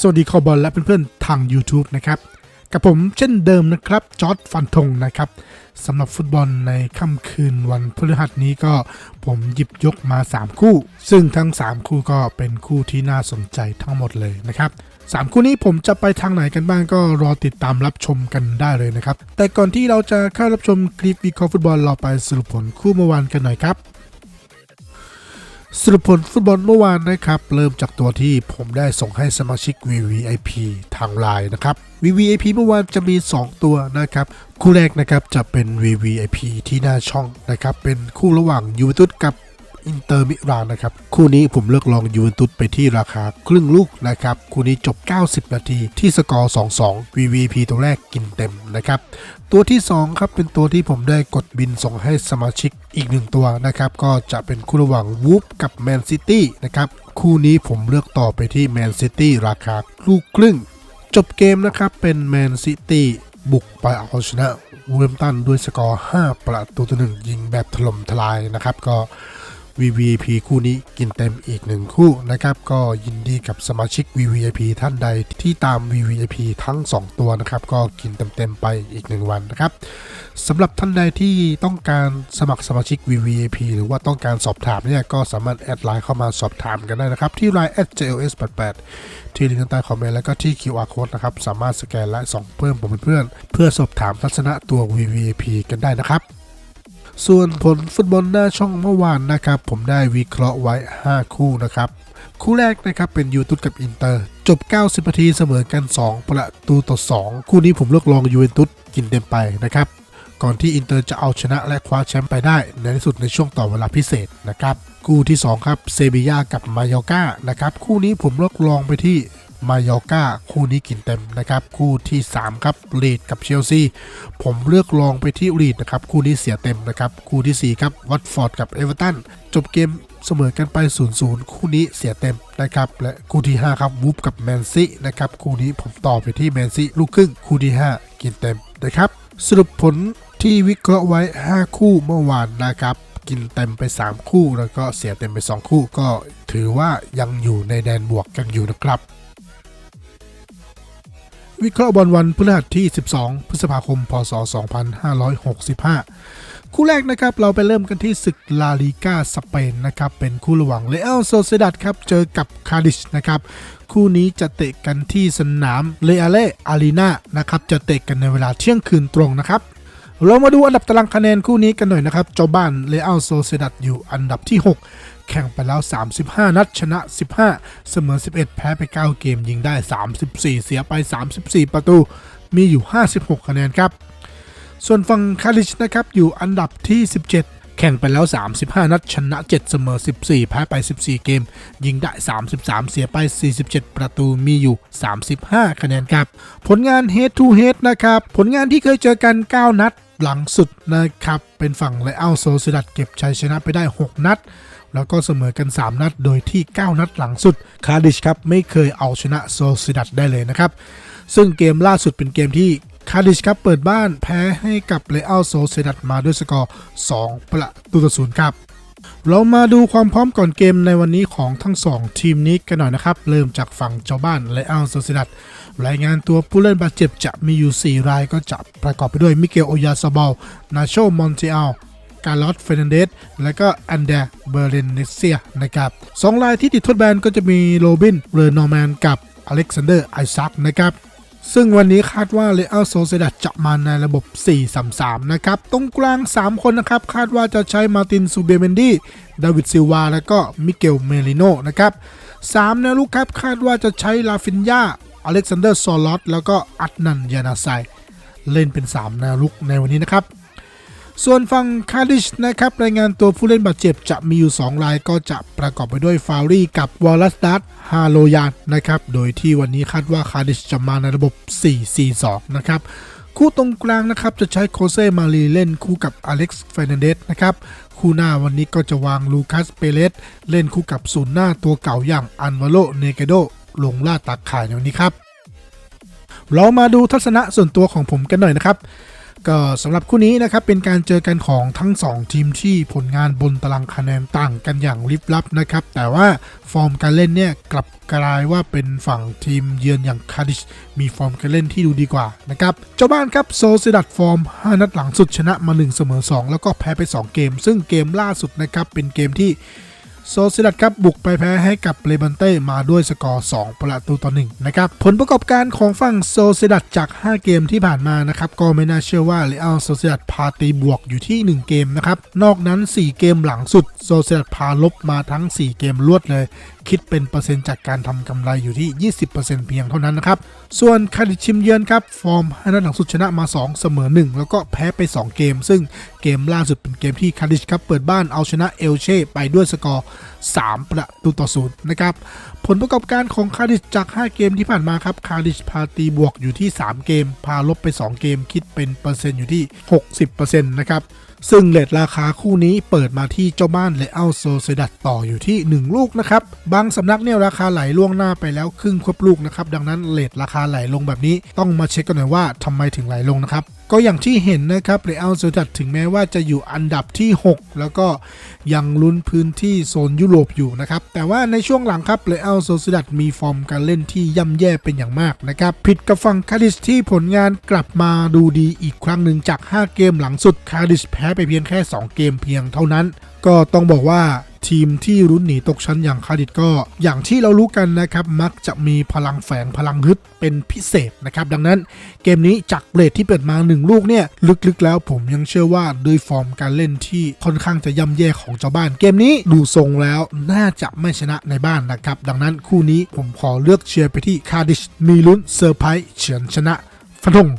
สวัสดีคอบอลและเพื่อนๆทาง YouTube นะครับ กับผมเช่นเดิมนะครับ จอร์ดฟันธงนะครับสำหรับฟุตบอลในค่ำคืนวันพฤหัสนี้ก็ผมหยิบยกมา 3 คู่ ซึ่งทั้ง 3 คู่ก็เป็นคู่ที่น่าสนใจทั้งหมดเลยนะครับ3คู่นี้ผมจะไปทางไหนกันบ้างก็รอติดตามรับชมกันได้เลยนะครับ แต่ก่อนที่เราจะเข้ารับชมคลิปวิเคราะห์ฟุตบอลเราไปสรุปผลคู่เมื่อวานกันหน่อยครับ สรุปผลฟุตบอลเมื่อวานนะครับ เริ่มจากตัวที่ผมได้ส่งให้สมาชิก VVIP ทางไลน์นะครับ VVIP เมื่อวานจะมี 2 ตัวนะครับ คู่แรกนะครับจะเป็น VVIP ที่หน้าช่องนะครับ เป็นคู่ระหว่างยูเวนตุสกับ อินเตอร์มิลานนะครับ คู่นี้ผมเลือกลองยูเวนตุสไปที่ราคาครึ่งลูกนะครับ คู่นี้จบ 90 นาทีที่สกอร์ 2-2 VVP ตัวแรกกินเต็มนะครับ ตัวที่ 2 ครับ เป็นตัวที่ผมได้กดบินส่งให้สมาชิกอีกหนึ่งตัวนะครับ ก็จะเป็นคู่ระหว่างวูฟกับแมนซิตี้นะครับ คู่นี้ผมเลือกต่อไปที่แมนซิตี้ราคาลูกครึ่ง จบเกมนะครับเป็นแมนซิตี้บุกไปเอาชนะวูฟตันด้วยสกอร์ 5 ประตูต่อหนึ่งยิงแบบถล่มทลายนะครับ ก็ VVIP คู่นี้กินเต็มอีกหนึ่งคู่นะครับก็ยินดีกับสมาชิก VVIP ท่านใดที่ตาม VVIP ทั้ง 2 ตัวนะครับก็กินเต็มๆไปอีก 1 วันนะครับสำหรับท่านใดที่ต้องการสมัครสมาชิก VVIP หรือว่าต้องการสอบถามเนี่ยก็สามารถแอดไลน์เข้ามาสอบถามกันได้นะครับ ที่ไลน์ @jls88 ที่ลิงก์ใต้คอมเมนต์แล้วก็ที่ QR code นะครับสามารถสแกนและส่งเพิ่มผมเป็นเพื่อนเพื่อสอบถามทัศนะตัว VVIP กันได้นะครับ ส่วนผลฟุตบอลหน้าช่องเมื่อวานนะครับ ผมได้วิเคราะห์ไว้ 5 คู่นะครับ คู่แรกนะครับเป็นยูเวนตุสกับอินเตอร์ จบ 90 นาทีเสมอกัน 2 ประตูต่อ 2 คู่นี้ผมเลือกลองยูเวนตุสกินเต็มไปนะครับ ก่อนที่อินเตอร์จะเอาชนะและคว้าแชมป์ไปได้ในที่สุดในช่วงต่อเวลาพิเศษนะครับ คู่ที่ 2 ครับเซบียากับมายอกานะครับคู่นี้ผมเลือกลองไปที่ มายอร์กาคู่นี้กินเต็มนะครับ คู่ที่ 3 ครับลีดกับเชลซีผมเลือกลองไปที่ลีดนะครับ คู่นี้เสียเต็มนะครับ คู่ที่ 4 ครับวัตฟอร์ดกับเอเวอร์ตันจบเกมเสมอกันไป 0-0 คู่นี้เสียเต็มนะครับ และคู่ที่ 5 ครับวูฟกับแมนซีนะครับ คู่นี้ผมต่อไปที่แมนซีลูกครึ่ง คู่ที่ 5 กินเต็มนะครับ สรุปผลที่วิเคราะห์ไว้ 5 คู่เมื่อวานนะครับกินเต็มไป 3 คู่แล้วก็เสียเต็มไป 2 คู่ก็ถือว่ายังอยู่ในแดนบวกกันอยู่นะครับ วิเคราะห์บอลวันพฤหัสที่ 12 พฤษภาคม พศ 2565 คู่แรกนะครับ เราไปเริ่มกันที่ศึกลาลีกาสเปนนะครับ เป็นคู่ระหว่างเรอัลโซเซดัดครับ เจอกับคาดิชนะครับ คู่นี้จะเตะกันที่สนามเลอาเล่อารีนานะครับ จะเตะกันในเวลาเที่ยงคืนตรงนะครับเรามาดูอันดับตารางคะแนนคู่นี้กันหน่อยนะครับ เจ้าบ้านเรอัลโซเซดัดอยู่อันดับที่ 6 แข่งไปแล้ว 35 นัดชนะ 15 เสมอ 11 แพ้ไป 9 เกมยิงได้ 34 เสียไป 34 ประตู มีอยู่ 56 คะแนนครับ ส่วนฝั่งคาริชนะครับอยู่อันดับที่ 17แข่งไปแล้ว 35 นัด ชนะ 7 เสมอ 14 แพ้ไป 14 เกม ยิงได้ 33 เสียไป 47 ประตู มีอยู่ 35 คะแนนครับ ผลงาน head to head นะครับ ผลงานที่เคยเจอกัน 9 นัด หลังสุดนะครับ เป็นฝั่งไลอัลโซซิดัดเก็บชัยชนะไปได้ 6 นัด แล้วก็เสมอกัน 3 นัดโดยที่ 9 นัดหลังสุดคาร์ดิชครับไม่เคยเอาชนะโซซิดัดได้เลยนะครับ ซึ่งเกมล่าสุดเป็นเกมที่คาร์ดิชครับเปิดบ้านแพ้ให้กับเรอัลโซเซดัดมาด้วยสกอร์ 2 ประตูต่อศูนย์ครับ เรามาดูความพร้อมก่อนเกมในวันนี้ของทั้ง 2 ทีมนี้กันหน่อยนะครับ เริ่มจากฝั่งเจ้าบ้านเรอัลโซเซดัดรายงานตัวผู้เล่นบาดเจ็บจะมีอยู่ 4 รายก็จะประกอบไปด้วยมิเกลโอยาซาบาลนาโชมอนเตอัล กาลอสเฟรนันเดสและก็อันเดร์เบอร์เรนเนเซียนะครับสองรายที่ติดทดแบนก็จะมีโรบินเรอร์นอร์แมนกับอเล็กซานเดอร์ไอซักนะครับซึ่งวันนี้คาดว่าเรอัลโซเซดัดจะมาในระบบ 4-3-3 นะครับ ตรงกลาง 3 คนนะครับ คาดว่าจะใช้มาร์ตินซูเบเมนดีดาวิดซิลวา และก็มิเกลเมลิโนนะครับ3แนวลุกครับคาดว่าจะใช้ลาฟินยาอเล็กซานเดอร์ซอลอตแล้วก็อัดนันยานาไซเล่นเป็น 3 แนวลุกในวันนี้นะครับ ส่วนฝั่งคาร์ดิชนะครับรายงานตัวผู้เล่นบาดเจ็บจะมีอยู่ 2 รายก็จะประกอบไปด้วยฟาวรี่กับวอลลัสดัตฮาโลยานนะครับ โดยที่วันนี้คาดว่าคาร์ดิชจะมาในระบบ 4-4-2 นะครับ คู่ตรงกลางนะครับจะใช้โคเซมารีเล่นคู่กับอเล็กซ์เฟนันเดสนะครับ คู่หน้าวันนี้ก็จะวางลูคัสเปเลสเล่นคู่กับศูนย์หน้าตัวเก่าอย่างอันวาโลเนเกโดลงล่าตักข่ายในวันนี้ครับ เรามาดูทัศนะส่วนตัวของผมกันหน่อยนะครับ ก็สำหรับคู่นี้นะครับเป็นการเจอกันของทั้ง 2 ทีมที่ผลงานบนตารางคะแนนต่างกันอย่างลิบลับนะครับ แต่ว่าฟอร์มการเล่นเนี่ยกลับกลายว่าเป็นฝั่งทีมเยือนอย่างคาดิชมีฟอร์มการเล่นที่ดูดีกว่านะครับ เจ้าบ้านครับโซเซดัดฟอร์ม 5 นัดหลังสุดชนะมา 1 เสมอ 2 แล้วก็แพ้ไป 2 เกม ซึ่งเกมล่าสุดนะครับเป็นเกมที่ โซซิดัดครับบุกไปแพ้ให้กับเลบันเต้มาด้วยสกอร์ 2 ประตูต่อ1นะครับผลประกอบการของฝั่งโซซิดัดจาก 5 เกมที่ผ่านมานะครับก็ไม่น่าเชื่อว่าเรอัลโซซิดัดพาตีบวกอยู่ที่ 1 เกมนะครับนอกนั้น 4 เกมหลังสุดโซซิดัดพาลบมาทั้ง 4 เกมรวดเลย คิดเป็นเปอร์เซ็นต์จากการทำกำไรอยู่ที่ 20%เพียงเท่านั้นนะครับ ส่วนคาดิชิมเยือนครับ ฟอร์ม5นัดหลังสุดชนะมา 2 เสมอ 1 แล้วก็แพ้ไป 2 เกม ซึ่งเกมล่าสุดเป็นเกมที่คาดิชครับเปิดบ้านเอาชนะเอลเช่ไปด้วยสกอร์ 3 ประตูต่อศูนย์นะครับ ผลประกอบการของคาดิชจาก 5 เกมที่ผ่านมาครับคาดิชพาตีบวกอยู่ที่ 3 เกม พาลบไป 2 เกมคิดเป็นเปอร์เซ็นต์อยู่ที่ 60%นะครับซึ่งเลทราคาคู่นี้เปิดมาที่เจ้าบ้านเลอัลโซเซดัตต่ออยู่ที่ 1 ลูกนะครับ บางสำนักเนี่ยราคาไหลล่วงหน้าไปแล้วครึ่งควบลูกนะครับ ดังนั้นเลทราคาไหลลงแบบนี้ต้องมาเช็คกันหน่อยว่าทำไมถึงไหลลงนะครับก็อย่างที่เห็นนะครับเรอัลโซดัตถึงแม้ว่าจะอยู่อันดับที่ 6 แล้วก็ยังลุ้นพื้นที่โซนยุโรปอยู่นะครับ แต่ว่าในช่วงหลังครับเรอัลโซดัตมีฟอร์มการเล่นที่ย่ำแย่เป็นอย่างมากนะครับ ผิดกับฝั่งคาดิสที่ผลงานกลับมาดูดีอีกครั้งหนึ่งจาก 5 เกมหลังสุดคาดิสแพ้ไปเพียงแค่ 2 เกมเพียงเท่านั้น ก็ต้องบอกว่า ทีมที่รุ้นหนีตกชั้นอย่างคาดิสก็ อย่างที่เรารู้กันนะครับ มักจะมีพลังแฝงพลังฮึดเป็นพิเศษนะครับ ดังนั้นเกมนี้จากเรทที่เปิดมา 1 ลูกเนี่ย ลึกๆ แล้วผมยังเชื่อว่าด้วยฟอร์มการเล่นที่ค่อนข้างจะย่ำแย่ของเจ้าบ้าน เกมนี้ดูทรงแล้วน่าจะไม่ชนะในบ้านนะครับ ดังนั้นคู่นี้ผมขอเลือกเชียร์ไปที่คาดิชมีลุ้นเซอร์ไพรส์เฉือนชนะฟันธง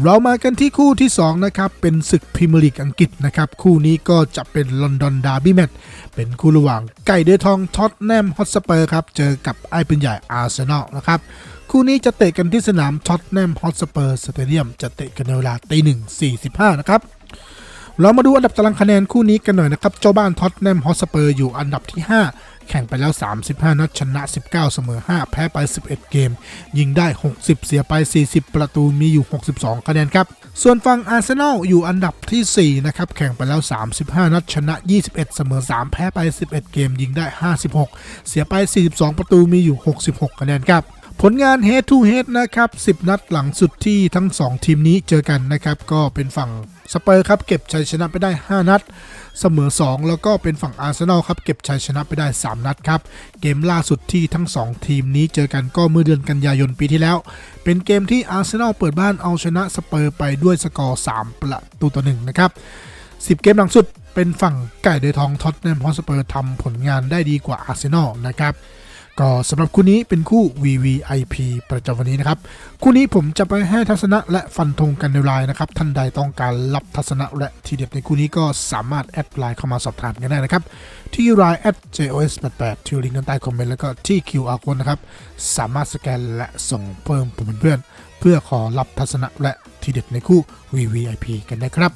เรามากันที่คู่ที่ 2 นะครับ เป็นศึกพรีเมียร์ลีกอังกฤษนะครับ คู่นี้ก็จะเป็นลอนดอนดาร์บี้แมตช์เป็นคู่ระหว่างไก่เดือทองท็อตแนมฮอตสเปอร์ครับ เจอกับไอ้ปืนใหญ่อาร์เซนอลนะครับ คู่นี้จะเตะกันที่สนามท็อตแนมฮอตสเปอร์สเตเดียมจะเตะกันในเวลาตีหนึ่งสี่สิบห้านะครับเรามาดูอันดับตารางคะแนนคู่นี้กันหน่อยนะครับ เจ้าบ้านท็อตแนมฮอตสเปอร์อยู่อันดับที่ 5 แข่งไปแล้ว 35 นัดชนะ 19 เสมอ 5 แพ้ไป 11 เกม ยิงได้ 60 เสียไป 40 ประตูมีอยู่ 62 คะแนนครับ ส่วนฝั่งอาร์เซนอลอยู่อันดับที่ 4 นะครับ แข่งไปแล้ว 35 นัดชนะ 21 เสมอ 3 แพ้ไป 11 เกม ยิงได้ 56 เสียไป 42 ประตูมีอยู่ 66 คะแนนครับ ผลงาน head to head นะครับ 10 นัดหลังสุดที่ทั้ง 2 ทีมนี้เจอกันนะครับ ก็เป็นฝั่งสเปอร์ครับ เก็บชัยชนะไปได้ 5 นัด เสมอ 2 แล้วก็เป็นฝั่งอาร์เซนอลครับ เก็บชัยชนะไปได้ 3 นัดครับ เกมล่าสุดที่ทั้ง 2 ทีมนี้เจอกันก็เมื่อเดือนกันยายนปีที่แล้ว เป็นเกมที่อาร์เซนอลเปิดบ้านเอาชนะสเปอร์ไปด้วยสกอร์ 3 ประตูต่อ1นะครับ 10 เกมหลังสุดเป็นฝั่งไก่เดยทองท็อตแนมฮอสเปอร์ทำผลงานได้ดีกว่าอาร์เซนอลนะครับ ก็สำหรับคู่นี้เป็นคู่ VVIP ประจำวันนี้นะครับ คู่นี้ผมจะไปให้ทัศนะและฟันธงกันในไลน์นะครับ ท่านใดต้องการรับทัศนะและทีเด็ดในคู่นี้ก็สามารถแอดไลน์เข้ามาสอบถามกันได้นะครับ ที่ไลน์ @jos88 ที่ลิงก์ด้านใต้คอมเมนต์แล้วก็ที่ QR code นะครับ สามารถสแกนและส่งเพิ่มผมเพื่อน เพื่อขอรับทัศนะและทีเด็ดในคู่ VVIP กันได้ครับ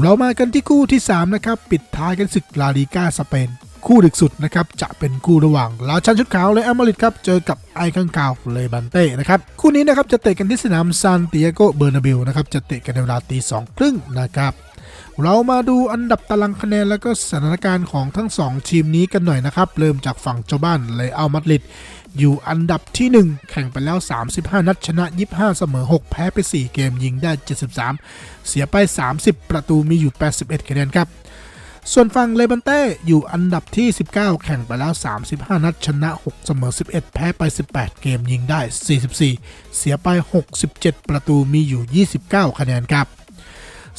เรามากันที่คู่ที่ 3 นะครับ ปิดท้ายกันศึกลาลีกาสเปน คู่ดึกสุดนะครับจะเป็นคู่ระหว่างลาชันชุดขาวและอมมาริดครับเจอกับไอคังกาวเลบันเต้นะครับคู่นี้นะครับจะเตะกันที่สนามซานติเอโกเบอร์นาบิลนะครับจะเตะกันในเวลาตีสองครึ่งนะครับเรามาดูอันดับตารางคะแนนแล้วก็สถานการณ์ของทั้ง 2 ทีมนี้กันหน่อยนะครับ เริ่มจากฝั่งเจ้าบ้านเลอัลมาดริดอยู่อันดับที่ 1 แข่งไปแล้ว 35 นัดชนะ 25 เสมอ 6 แพ้ไป 4 เกมยิงได้ 73 เสียไป 30 ประตูมีอยู่ 81 คะแนนครับ ส่วนฝั่งเลบันเต้อยู่อันดับที่ 19 แข่งไปแล้ว 35 นัดชนะ 6 เสมอ 11 แพ้ไป 18 เกมยิงได้ 44 เสียไป 67 ประตูมีอยู่ 29 คะแนนครับ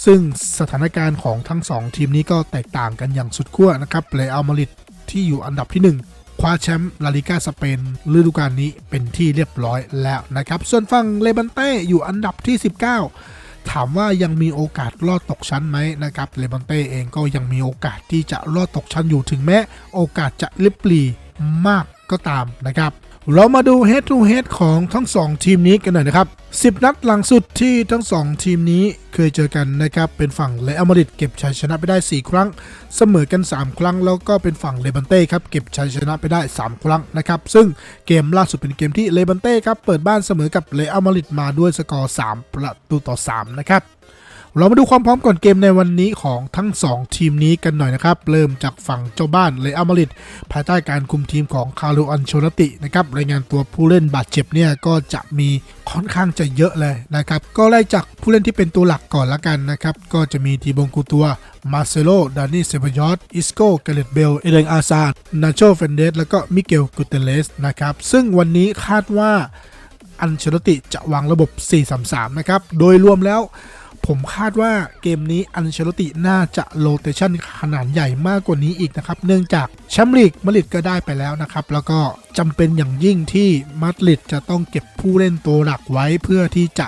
ซึ่งสถานการณ์ของทั้ง 2 ทีมนี้ก็แตกต่างกันอย่างสุดขั้วนะครับเลอัลมาริดที่อยู่อันดับที่ 1คว้าแชมป์ลาลิกาสเปนฤดูกาลนี้เป็นที่เรียบร้อยแล้วนะครับ ส่วนฝั่งเลบันเต้อยู่อันดับที่ 19 ถามว่ายังมีโอกาสรอดตกชั้นไหมนะครับเลบันเต้เองก็ยังมีโอกาสที่จะรอดตกชั้นอยู่ถึงแม้ โอกาสจะลิบปลีมากก็ตามนะครับ เรามาดู head to head ของทั้ง 2 ทีมนี้กันหน่อยนะครับ 10 นัดหลังสุดที่ทั้ง 2 ทีมนี้เคยเจอกันนะครับ เป็นฝั่งเลอัลมาดริดเก็บชัยชนะไปได้ 4 ครั้ง เสมอกัน 3 ครั้ง แล้วก็เป็นฝั่งเลบันเต้ครับเก็บชัยชนะไปได้ 3 ครั้งนะครับ ซึ่งเกมล่าสุดเป็นเกมที่เลบันเต้ครับเปิดบ้านเสมอกับเลอัลมาดริดมาด้วยสกอร์ 3 ประตูต่อ 3 นะครับ เรามาดูความพร้อมก่อนเกมในวันนี้ของทั้ง 2 ทีมนี้กันหน่อยนะครับ เริ่มจากฝั่งเจ้าบ้านเลอัลมาริดภายใต้การคุมทีมของคาร์ลอันโชลตินะครับรายงานตัวผู้เล่นบาดเจ็บเนี่ยก็จะมีค่อนข้างจะเยอะเลยนะครับ ก็ไล่จากผู้เล่นที่เป็นตัวหลักก่อนละกันนะครับ ก็จะมีทีบงกูตัวมาเซโล ดานิเซบายอสอิสโกเกเลตเบล เอเลงอาซานาโชเฟนเดส แล้วก็มิเกลกุเตเลสนะครับ ซึ่งวันนี้คาดว่าอันเชลติจะวางระบบ 4-3-3 นะครับ โดยรวมแล้ว ผมคาดว่าเกมนี้อันเชลติน่าจะโรเตชันขนาดใหญ่มากกว่านี้อีกนะครับ เนื่องจากแชมป์ลีกมาดริดก็ได้ไปแล้วนะครับ แล้วก็จำเป็นอย่างยิ่งที่มาดริดจะต้องเก็บผู้เล่นตัวหลักไว้เพื่อที่จะ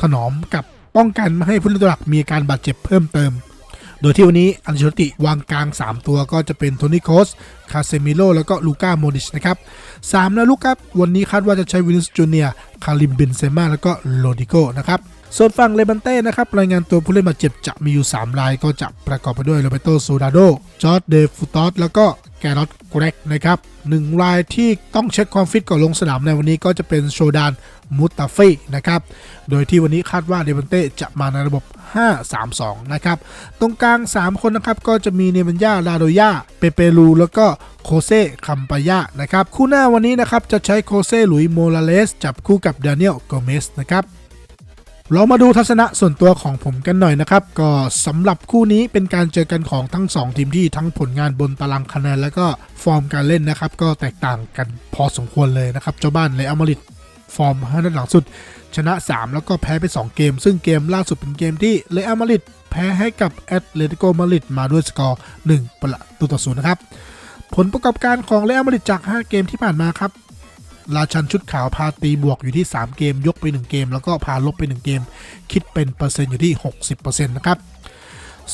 ถนอมกับป้องกันไม่ให้ผู้เล่นตัวหลักมีการบาดเจ็บเพิ่มเติม โดยที่วันนี้อันเชลติวางกลาง 3 ตัวก็จะเป็นโทนี่โคส คาเซมิโล แล้วก็ลูก้าโมดิชนะครับ3นะลูกครับ วันนี้คาดว่าจะใช้วินิสจูเนียคาริมเบนเซม่าแล้วก็โรดิโกนะครับ ส่วนฝั่งเลบันเต้นะครับรายงานตัวผู้เล่นบาดเจ็บจะมีอยู่ 3 รายก็จะประกอบไปด้วยโรเบโตโซดาโดจอร์ดเดฟูตอสแล้วก็แกรอตเกรกนะครับหนึ่งรายที่ต้องเช็คความฟิตก่อนลงสนามในวันนี้ก็จะเป็นโชดานมุตตาฟีนะครับ โดยที่วันนี้คาดว่าเลบันเต้จะมาในระบบ 5-3-2 นะครับ ตรงกลาง 3 คนนะครับ ก็จะมีเนมันยาลาโดยาเปเปรูแล้วก็โคเซ่คัมปายานะครับ คู่หน้าวันนี้นะครับ จะใช้โคเซ่หลุยโมลาเลส จับคู่กับดานิเอลโกเมสนะครับ เรามาดูทัศนะส่วนตัวของผมกันหน่อยนะครับ ก็สำหรับคู่นี้เป็นการเจอกันของทั้ง 2 ทีมที่ทั้งผลงานบนตารางคะแนนแล้วก็ฟอร์มการเล่นนะครับ ก็แตกต่างกันพอสมควรเลยนะครับ เจ้าบ้านเลอัลมาดริดฟอร์ม5นัดหลังสุด ชนะ 3 แล้วก็แพ้ไป 2 เกม ซึ่งเกมล่าสุดเป็นเกมที่เลอัลมาดริดแพ้ให้กับแอตเลติโกมาดริดมาด้วยสกอร์ 1 ประตูต่อศูนย์นะครับ ผลประกอบการของเลอัลมาดริดจาก 5 เกมที่ผ่านมาครับ ราชันชุดขาวพาตีบวกอยู่ที่ 3 เกม ยกไป 1 เกม แล้วก็พาลบไป 1 เกม คิดเป็นเปอร์เซ็นต์อยู่ที่ 60%นะครับ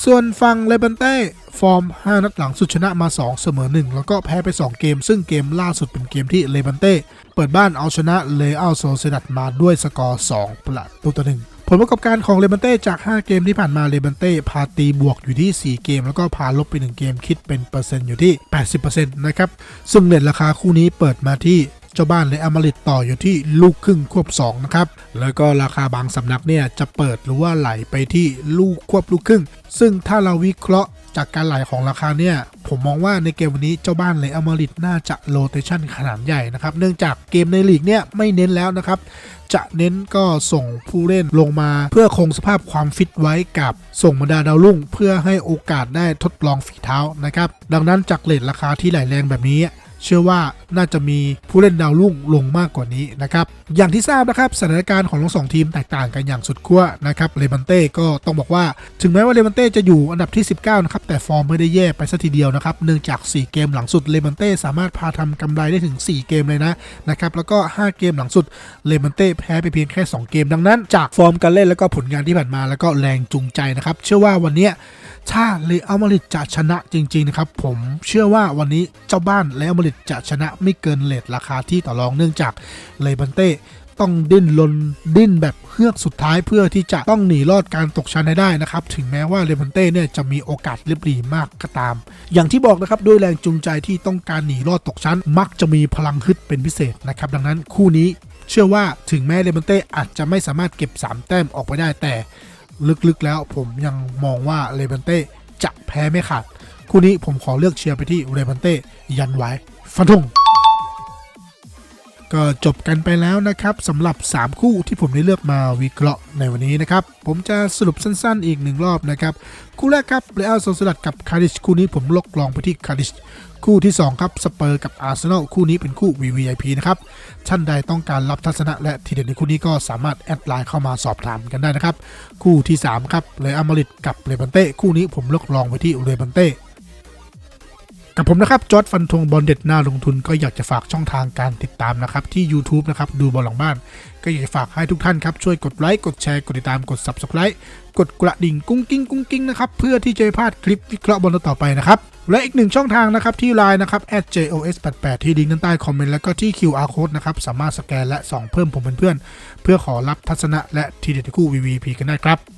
ส่วนฝั่งเลบันเต้ ฟอร์ม 5 นัดหลังสุดชนะมา 2 เสมอ 1 แล้วก็แพ้ไป 2 เกม ซึ่งเกมล่าสุดเป็นเกมที่เลบันเต้ เปิดบ้านเอาชนะเลอัลโซเซดัตมาด้วยสกอร์ 2 ประตูต่อ1ผลประกอบการของเลบันเต้จาก 5 เกมที่ผ่านมาเลบันเต้พาตีบวกอยู่ที่ 4 เกม แล้วก็พาลบไป 1 เกมคิดเป็นเปอร์เซ็นต์อยู่ที่ 80%นะครับ ซึ่งเน็ตราคาคู่นี้เปิดมาที่ จ้าบ้านและอมริดต่ออยู่ที่ลูกครึ่งควบ2นะครับแล้วก็ราคาบางสำนักเนี่ยจะเปิดหรือว่าไหลไปที่ลูกควบลูกครึ่ง ซึ่งถ้าเราวิเคราะห์จากการไหลของราคาเนี่ยผมมองว่าในเกมวันนี้เจ้าบ้านเลยอมริดน่าจะโรเตชันขนาดใหญ่นะครับเนื่องจากเกมในลีกเนี่ยไม่เน้นแล้วนะครับจะเน้นก็ส่งผู้เล่นลงมาเพื่อคงสภาพความฟิตไว้กับส่งบรรดาดาวรุ่ง เพื่อให้โอกาสได้ทดลองฝีเท้านะครับดังนั้นจากเลทราคาที่ไหลแรงแบบนี้ เชื่อว่าน่าจะมีผู้เล่นดาวรุ่งลงมากกว่านี้นะครับ อย่างที่ทราบนะครับสถานการณ์ของทั้งสองทีมแตกต่างกันอย่างสุดขั้วนะครับเลบันเต้ก็ต้องบอกว่า ถึงแม้ว่าเลบันเต้จะอยู่อันดับที่ 19 นะครับ แต่ฟอร์มไม่ได้แย่ไปสัทีเดียวนะครับ เนื่องจาก 4 เกมหลังสุดเลบันเต้สามารถพาทำกำไรได้ถึง 4 เกมเลยนะนะครับ แล้วก็ 5 เกมหลังสุดเลบันเต้แพ้ไปเพียงแค่ 2 เกมดังนั้น จากฟอร์มการเล่นแล้วก็ผลงานที่ผ่านมาแล้วก็แรงจูงใจนะครับเชื่อว่าวันนี้ถ้าเลอัลมาริดจะชนะจริงๆนะครับผมเชื่อว่าวันนี้เจ้าบ้านเลอัลมาดริดจะชนะไม่เกินเลทราคาที่ต่อรองเนื่องจากเลบันเต้ต้องดิ้นรนดิ้นแบบเฮือกสุดท้ายเพื่อที่จะต้องหนีรอดการตกชั้นให้ได้นะครับ ถึงแม้ว่าเลบันเต้เนี่ยจะมีโอกาสเรียบรีมากก็ตาม อย่างที่บอกนะครับด้วยแรงจูงใจที่ต้องการหนีรอดตกชั้น มักจะมีพลังฮึดเป็นพิเศษนะครับดังนั้นคู่นี้เชื่อว่าถึงแม้เลบันเต้อาจจะไม่สามารถเก็บ 3 แต้มออกไปได้แต่ลึกๆแล้วผมยังมองว่าเลเบนเต้จะแพ้ไม่ขาด คู่นี้ผมขอเลือกเชียร์ไปที่เลเบนเต้ยันไว้ ฟันธงก็จบกันไปแล้วนะครับสำหรับ 3 คู่ที่ผมได้เลือกมาวิเคราะห์ในวันนี้นะครับ ผมจะสรุปสั้นๆอีกหนึ่งรอบนะครับ คู่แรกครับเรอัลโซสลัดกับคาริชคู่นี้ผมลกลองไปที่คาริชคู่ที่ 2 ครับสเปอร์กับอาร์เซนอลคู่นี้เป็นคู่ VVIP นะครับท่านใดต้องการรับทัศนะและทีเด็ดในคู่นี้ก็สามารถแอดไลน์เข้ามาสอบถามกันได้นะครับ คู่ที่ 3 ครับเลอัลมาดริดกับเลบันเต้คู่นี้ผมเลือกลองไปที่เลบันเต้ กับผมนะครับจอร์ดฟันธงบอลเด็ดหน้าลงทุนก็อยากจะฝากช่องทางการติดตามนะครับ ที่ YouTube นะครับดูบอลหลังบ้าน ก็อยากจะฝากให้ทุกท่านครับ ช่วยกดไลค์กดแชร์กดติดตามกด Subscribe กดกระดิ่งกุ้งกิ้งกุ้งกิ้งนะครับเพื่อที่จะไม่พลาดคลิปวิเคราะห์บอลต่อไปนะครับและอีกหนึ่งช่องทางนะครับที่ไลน์นะครับ @jos88 ที่ลิงก์ด้านใต้คอมเมนต์แล้วก็ที่ QR code นะครับสามารถสแกนและส่องเพิ่มผมเป็นเพื่อนเพื่อขอรับทัศนะและทีเด็ดคู่ VVP กันได้ครับ